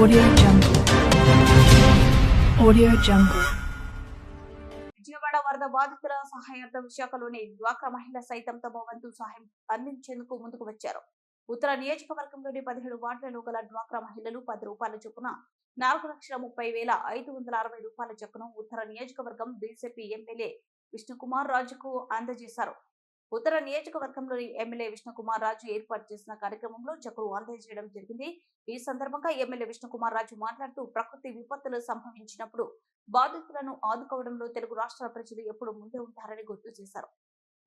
Audio Jungle. Audio Jungle. Vijayawada వరద బాధితుల సహాయార్థం విశాఖలోని డ్వాక్రా మహిళ సైతం తమ వంతు సహాయం అందించేందుకు ముందుకు వచ్చారు ఉత్తర నియోజకవర్గంలోని పదిహేడు వార్డులలో గల డ్వాక్రా మహిళలు పది రూపాయల చొప్పున నాలుగు లక్షల ముప్పై వేల ఐదు వందల అరవై రూపాయల చొప్పున ఉత్తర నియోజకవర్గం బీజేపీ ఎమ్మెల్యే విష్ణుకుమార్ రాజుకు అందజేశారు ఉత్తర నియోజకవర్గంలోని ఎమ్మెల్యే విష్ణుకుమార్ రాజు ఏర్పాటు చేసిన కార్యక్రమంలో చెక్కులు అందజేయడం జరిగింది. ఈ సందర్భంగా ఎమ్మెల్యే విష్ణుకుమార్ రాజు మాట్లాడుతూ ప్రకృతి విపత్తులు సంభవించినప్పుడు బాధితులను ఆదుకోవడంలో తెలుగు రాష్ట్రాల ప్రజలు ఎప్పుడు ముందే ఉంటారని గుర్తు చేశారు.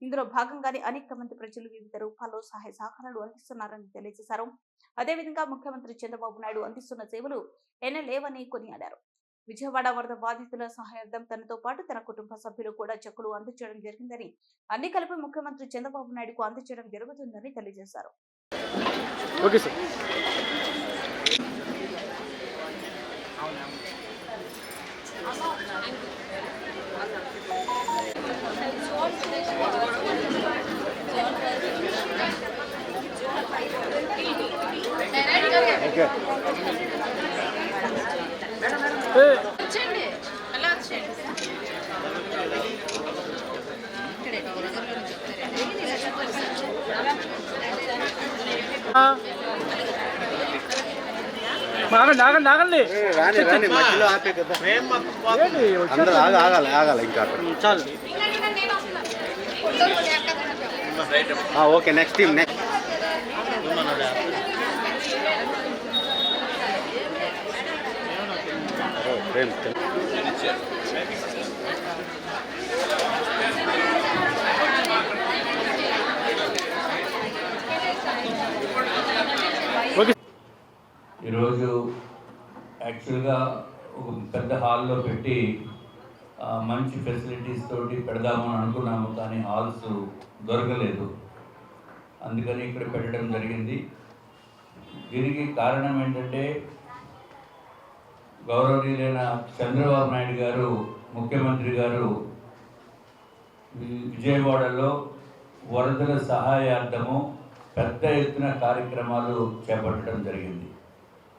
ఇందులో భాగంగానే అనేక మంది ప్రజలు వివిధ రూపాల్లో సహాయ సహకారాలు అందిస్తున్నారని తెలియజేశారు. అదేవిధంగా ముఖ్యమంత్రి చంద్రబాబు నాయుడు అందిస్తున్న సేవలు ఎనలేవని కొనియాడారు. విజయవాడ వరద బాధితుల సహాయార్థం తనతో పాటు తన కుటుంబ సభ్యులు కూడా చెక్కులు అందజేయడం జరిగిందని అన్ని కలిపి ముఖ్యమంత్రి చంద్రబాబు నాయుడుకు అందజేయడం జరుగుతుందని తెలియజేశారు. ఓకే సార్ ఓకే ఏ, వచ్చేయండి అలా వచ్చేయండి ఆ. ఆగండి ఆగండి ఆగండి. రాని రాని మధ్యలో ఆపే కదా. అందరూ ఆగ ఆగాలి ఆగాలి ఇంకా చాలు. ఆ, ఓకే నెక్స్ట్ టీమ్ నెక్స్ట్ ప్రేమ్. ఈరోజు యాక్చువల్గా ఒక పెద్ద హాల్లో పెట్టి మంచి ఫెసిలిటీస్ తోటి పెడదామని అనుకున్నాము కానీ హాల్స్ దొరకలేదు. అందుకని ఇక్కడ పెట్టడం జరిగింది. దీనికి కారణం ఏంటంటే గౌరవనీయులైన చంద్రబాబు నాయుడు గారు ముఖ్యమంత్రి గారు విజయవాడలో వరదల సహాయార్థము పెద్ద ఎత్తున కార్యక్రమాలు చేపట్టడం జరిగింది.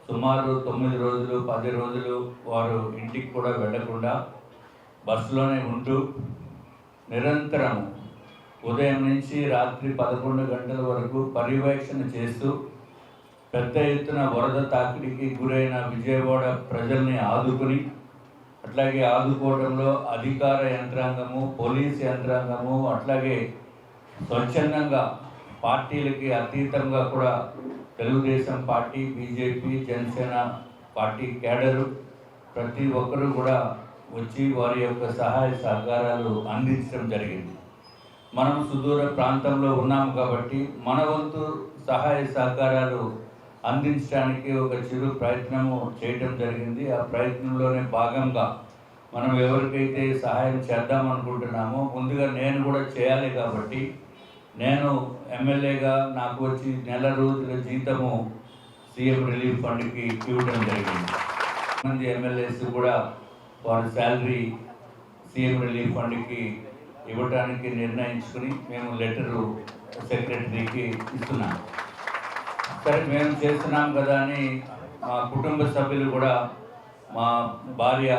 సుమారు తొమ్మిది రోజులు పది రోజులు వారు ఇంటికి కూడా వెళ్ళకుండా బస్సులోనే ఉంటూ నిరంతరం ఉదయం నుంచి రాత్రి పదకొండు గంటల వరకు పర్యవేక్షణ చేస్తూ పెద్ద ఎత్తున వరద తాకిడికి గురైన విజయవాడ ప్రజల్ని ఆదుకుని అట్లాగే ఆదుకోవడంలో అధికార యంత్రాంగము పోలీస్ యంత్రాంగము అట్లాగే స్వచ్ఛందంగా పార్టీలకి అతీతంగా కూడా Telugu Desam party BJP Janasena party cadre ప్రతి ఒక్కరూ కూడా వచ్చి వారి యొక్క సహాయ సహకారాలు అందించడం జరిగింది. మనం సుదూర ప్రాంతంలో ఉన్నాము కాబట్టి మన వంతు సహాయ సహకారాలు అందించడానికి ఒక చిరు ప్రయత్నము చేయటం జరిగింది. ఆ ప్రయత్నంలోనే భాగంగా మనం ఎవరికైతే సహాయం చేద్దాం అనుకుంటున్నామో ముందుగా నేను కూడా చేయాలి కాబట్టి నేను ఎమ్మెల్యేగా నాకు వచ్చి నెల రోజుల జీతము సీఎం రిలీఫ్ ఫండ్కి ఇవ్వడం జరిగింది. మంది ఎమ్మెల్యేస్ కూడా వారి శాలరీ సీఎం రిలీఫ్ ఫండ్కి ఇవ్వడానికి నిర్ణయించుకుని మేము లెటరు సెక్రటరీకి ఇస్తున్నాం. సరే మేము చేస్తున్నాం కదా అని మా కుటుంబ సభ్యులు కూడా మా భార్య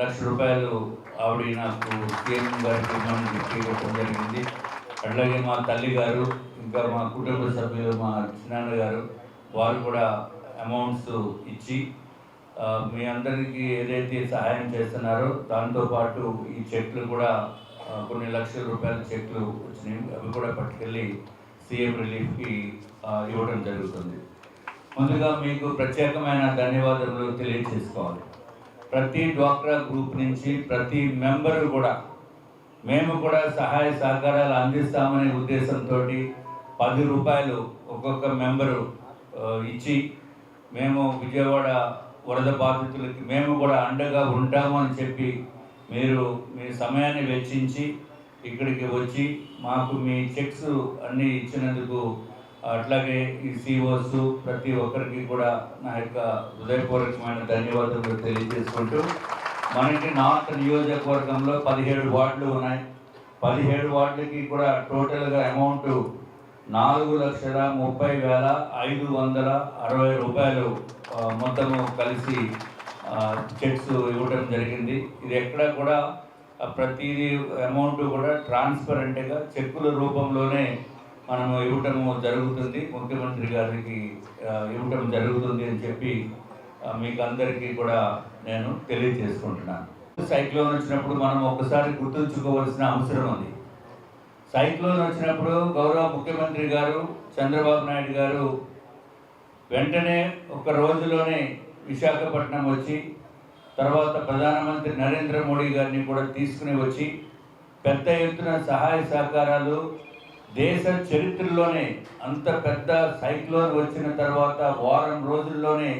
లక్ష రూపాయలు ఆవిడ నాకు సీఎం గారికి ఇవ్వడం జరిగింది. అట్లాగే మా తల్లి గారు ఇంకా మా కుటుంబ సభ్యులు మా చిన్నాన్న గారు వారు కూడా అమౌంట్స్ ఇచ్చి మీ అందరికీ ఏదైతే సహాయం చేస్తున్నారో దాంతోపాటు ఈ చెట్లు కూడా కొన్ని లక్షల రూపాయల చెట్లు వచ్చినాయి. అవి కూడా పట్టుకెళ్ళి సీఎం రిలీఫ్కి ఇవ్వడం జరుగుతుంది. ముందుగా మీకు ప్రత్యేకమైన ధన్యవాదాలు తెలియజేసుకోవాలి. ప్రతి డ్వాక్రా గ్రూప్ నుంచి ప్రతి మెంబరు కూడా మేము కూడా సహాయ సహకారాలు అందిస్తామనే ఉద్దేశంతో పది రూపాయలు ఒక్కొక్క మెంబరు ఇచ్చి మేము విజయవాడ వరద బాధితులకి మేము కూడా అండగా ఉంటాము అని చెప్పి మీరు మీ సమయాన్ని వెచ్చించి ఇక్కడికి వచ్చి మాకు మీ చెక్స్ అన్నీ ఇచ్చినందుకు అట్లాగే ఈ సిఓస్ ప్రతి ఒక్కరికి కూడా నా యొక్క హృదయపూర్వకమైన ధన్యవాదాలు తెలియజేసుకుంటూ మనకి నార్త్ నియోజకవర్గంలో పదిహేడు వార్డులు ఉన్నాయి. పదిహేడు వార్డులకి కూడా టోటల్గా అమౌంట్ నాలుగు లక్షల ముప్పై వేల ఐదు వందల అరవై రూపాయలు మొత్తము కలిసి చెక్స్ ఇవ్వడం జరిగింది. ఇది ఎక్కడ కూడా ప్రతిదీ అమౌంట్ కూడా ట్రాన్స్పరెంట్గా చెక్కుల రూపంలోనే మనము ఇవ్వటము జరుగుతుంది. ముఖ్యమంత్రి గారికి ఇవ్వటం జరుగుతుంది అని చెప్పి మీకు అందరికీ కూడా నేను తెలియజేసుకుంటున్నాను. సైక్లోన్ వచ్చినప్పుడు మనం ఒక్కసారి గుర్తుంచుకోవాల్సిన అవసరం ఉంది. సైక్లోన్ వచ్చినప్పుడు గౌరవ ముఖ్యమంత్రి గారు చంద్రబాబు నాయుడు గారు వెంటనే ఒక రోజులోనే విశాఖపట్నం వచ్చి తర్వాత ప్రధానమంత్రి నరేంద్ర మోడీ గారిని కూడా తీసుకుని వచ్చి పెద్ద ఎత్తున సహాయ సహకారాలు దేశ చరిత్రలోనే అంత పెద్ద సైక్లోన్ వచ్చిన తర్వాత వారం రోజుల్లోనే